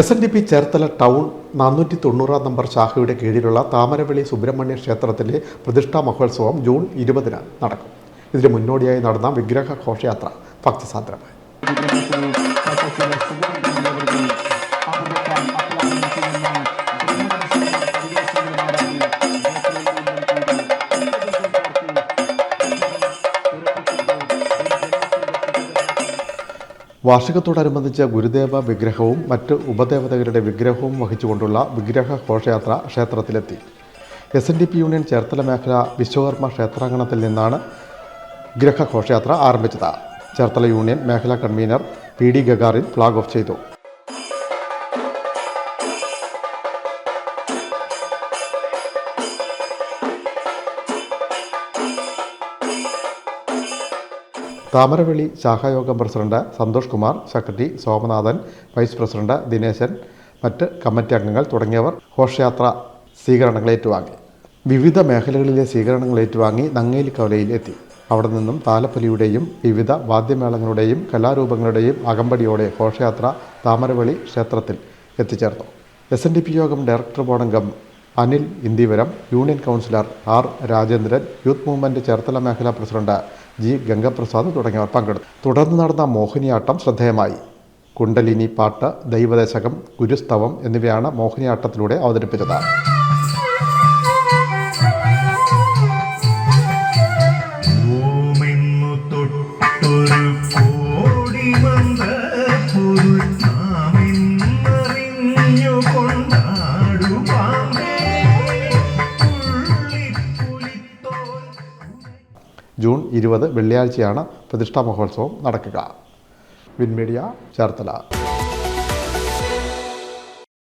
S N D P Cherthala town നാനൂറ്റി തൊണ്ണൂറാം number ശാഖയുടെ കീഴിലുള്ള താമരവിളി സുബ്രഹ്മണ്യ ക്ഷേത്രത്തിലെ പ്രതിഷ്ഠാ മഹോത്സവം ജൂൺ ഇരുപതിന് നടക്കും. ഇതിന് മുന്നോടിയായി നടന്ന വിഗ്രഹ ഘോഷയാത്ര ഭക്തിസാന്ദ്രമായി. വാർഷികത്തോടനുബന്ധിച്ച് ഗുരുദേവ വിഗ്രഹവും മറ്റ് ഉപദേവതകളുടെ വിഗ്രഹവും വഹിച്ചുകൊണ്ടുള്ള വിഗ്രഹ ഘോഷയാത്ര ക്ഷേത്രത്തിലെത്തി. S N D P union Cherthala മേഖല വിശ്വകർമ്മ ക്ഷേത്രാങ്കണത്തിൽ നിന്നാണ് ഗ്രഹഘോഷയാത്ര ആരംഭിച്ചത്. ചേർത്തല യൂണിയൻ മേഖലാ convener P D Gagarin flag off ചെയ്തു. Thamaraveli ശാഖായോഗം president Santhosh Kumar secretary Somanathan vice president Dineshan മറ്റ് കമ്മിറ്റി അംഗങ്ങൾ തുടങ്ങിയവർ ഘോഷയാത്ര സ്വീകരണങ്ങൾ ഏറ്റുവാങ്ങി. വിവിധ മേഖലകളിലെ സ്വീകരണങ്ങൾ ഏറ്റുവാങ്ങി നങ്ങേലി കവലയിൽ എത്തി. അവിടെ നിന്നും താലപ്പൊലിയുടെയും വിവിധ വാദ്യമേളങ്ങളുടെയും കലാരൂപങ്ങളുടെയും അകമ്പടിയോടെ ഘോഷയാത്ര താമരവെളി ക്ഷേത്രത്തിൽ എത്തിച്ചേർന്നു. എസ് എൻ ഡി പി യോഗം director ബോർഡംഗം Anil Indivaram union councillor R Rajendran youth movement Cherthala മേഖലാ പ്രസിഡന്റ് ജി. ഗംഗപ്രസാദ് തുടങ്ങിയവർ പങ്കെടുത്തു. തുടർന്ന് നടന്ന മോഹിനിയാട്ടം ശ്രദ്ധേയമായി. കുണ്ടലിനി പാട്ട് ദൈവദശകം ഗുരുസ്തവം എന്നിവയാണ് മോഹിനിയാട്ടത്തിലൂടെ അവതരിപ്പിച്ചത്. ഓമെന്നു ജൂൺ ഇരുപത് വെള്ളിയാഴ്ചയാണ് പ്രതിഷ്ഠാ മഹോത്സവം നടക്കുക. വിൻമീഡിയ ചേർത്തല.